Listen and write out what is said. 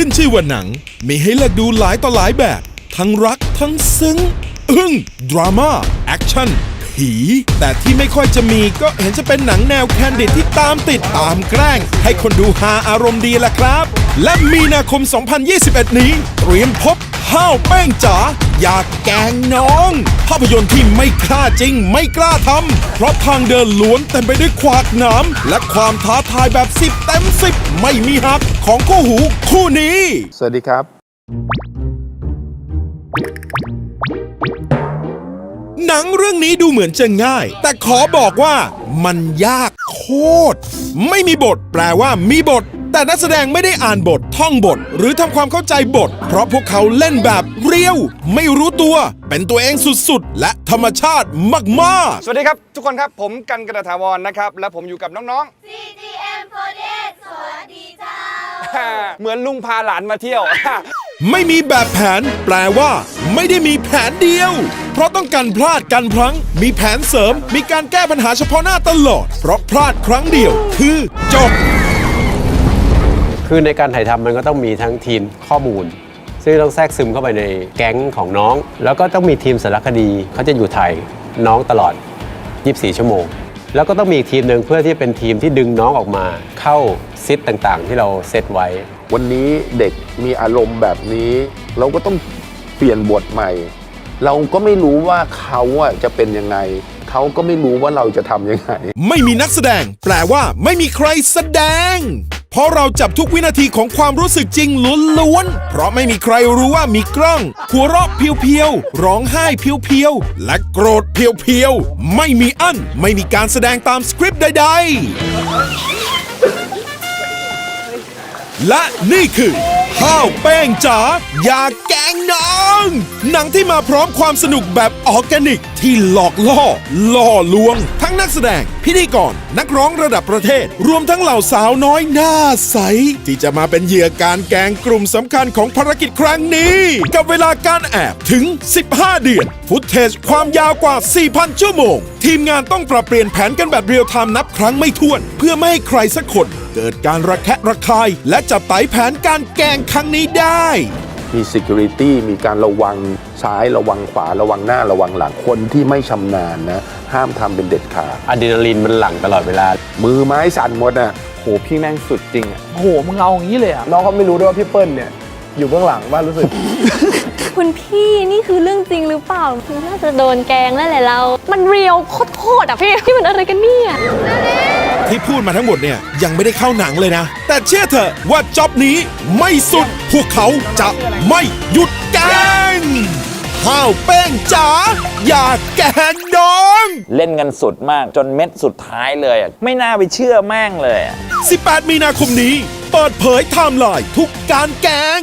ขึ้นชื่อว่าหนัง มีให้เลือกดูหลายต่อหลายแบบ ทั้งรักทั้งซึ้ง อึ้ง ดราม่า แอคชั่น ผี แต่ที่ไม่ค่อยจะมีก็เห็นจะเป็นหนังแนวแคนดิดที่ตามติดตามแกล้ง ให้คนดูฮาอารมณ์ดีละครับ และมีนาคม 2021 นี้ เตรียมพบห้าวแป้งจ๋าอยากแกงน้อง ภาพยนตร์ที่ไม่กล้าจริงไม่กล้าทำเพราะทางเดินล้วนเต็มไปด้วยขวากหนามและความท้าทายแบบ10เต็ม10ไม่มีหักของคู่หูคู่นี้ สวัสดีครับ หนังเรื่องนี้ดูเหมือนจะง่าย แต่ขอบอกว่ามันยากโคตร ไม่มีบท แปลว่ามีบท แต่นักแสดงไม่ได้อ่านบท ท่องบท หรือทำความเข้าใจบท เพราะพวกเขาเล่นแบบเรียว ไม่รู้ตัว เป็นตัวเองสุดๆ และธรรมชาติมากๆ สวัสดีครับทุกคนครับ ผมกันกระถาวรนะครับ และผมอยู่กับน้อง CGM48 สวัสดีเจ้าๆเหมือนลุงพาหลานมาเที่ยว ไม่มีแบบแผน แปลว่า ไม่ได้มีแผนเดียว เพราะต้องการพลาดกันพลั้ง มีแผนเสริม มีการแก้ปัญหาเฉพาะหน้าตลอด เพราะพลาดครั้งเดียว คือจบ คือในการถ่ายทำมันก็ต้องมีทั้งทีมข้อมูล ซึ่งต้องแทรกซึมเข้าไปในแก๊งของน้อง แล้วก็ต้องมีทีมสารคดีเขาจะอยู่ถ่ายน้องตลอด 24 ชั่วโมง แล้วก็ต้องมีอีกทีมหนึ่งเพื่อที่เป็นทีมที่ดึงน้องออกมา เข้าซิทต่างๆ ที่เราเซตไว้ วันนี้เด็กมีอารมณ์แบบนี้ เราก็ต้อง เปลี่ยนบทใหม่ เราก็ไม่รู้ว่าเขาอะจะเป็นยังไง เขาก็ไม่รู้ว่าเราจะทำยังไง ไม่มีนักแสดง แปลว่าไม่มีใครแสดง เพราะเราจับทุกวินาทีของความรู้สึกจริงล้วนๆ เพราะไม่มีใครรู้ว่ามีกล้อง หัวเราะเพียวๆ ร้องไห้เพียวๆ และโกรธเพียวๆ ไม่มีอั้น ไม่มีการแสดงตามสคริปต์ใดๆ และนี่คือ ข้าวแป้งจ๋าอย่าแกงน้อง หนังที่มาพร้อมความสนุกแบบออร์แกนิก ที่หลอกล่อ ล่อลวง ทั้งนักแสดง พิธีกรนักร้องระดับประเทศ รวมทั้งเหล่าสาวน้อยหน้าใส ที่จะมาเป็นเหยื่อการแกงกลุ่มสำคัญของภารกิจครั้งนี้ กับเวลาการแอบถึง 15 เดือน ฟุตเทจความยาวกว่า 4,000 ชั่วโมง ทีมงานต้องปรับเปลี่ยนแผนกันแบบเรียลไทม์นับครั้งไม่ถ้วน เพื่อไม่ให้ใครสักคน เกิดการระแคะระคาย และจับไตแผนการแกล้งครั้งนี้ได้ มี security มีการระวังซ้ายระวังขวาระวังหน้าระวังหลังคนที่ไม่ชำนาญนะ ห้ามทำเป็นเด็ดขาดอะดรีนาลีนมันหลั่งตลอดเวลา มือไม้สั่นหมดอะโหพี่แม่งสุดจริงอะ โอ้โห มึงเอาอย่างนี้เลยอะ น้องเขาไม่รู้ด้วยว่าพี่เปิ้ลเนี่ย อยู่เบื้องหลังว่ารู้สึก คุณพี่นี่คือเรื่องจริงหรือเปล่าน่าจะโดนแกล้งนั่นแหละเรา มันเรียวโคตรๆอะพี่ที่มันอะไรกันเนี่ย ที่พูดมาทั้งหมดเนี่ยยังไม่ได้เข้าหนังเลยนะ แต่เชื่อเถอะว่าจ็อบนี้ไม่สุด พวกเขาจะไม่หยุดแกล้งข้าวแป้งจ๋าอย่าแกล้งน้อง เล่นกันสุดมากจนเม็ดสุดท้ายเลยอะไม่น่าไปเชื่อแม่งเลยอะ18 มีนาคมนี้ เปิดเผยไทม์ไลน์ทุกการแกล้ง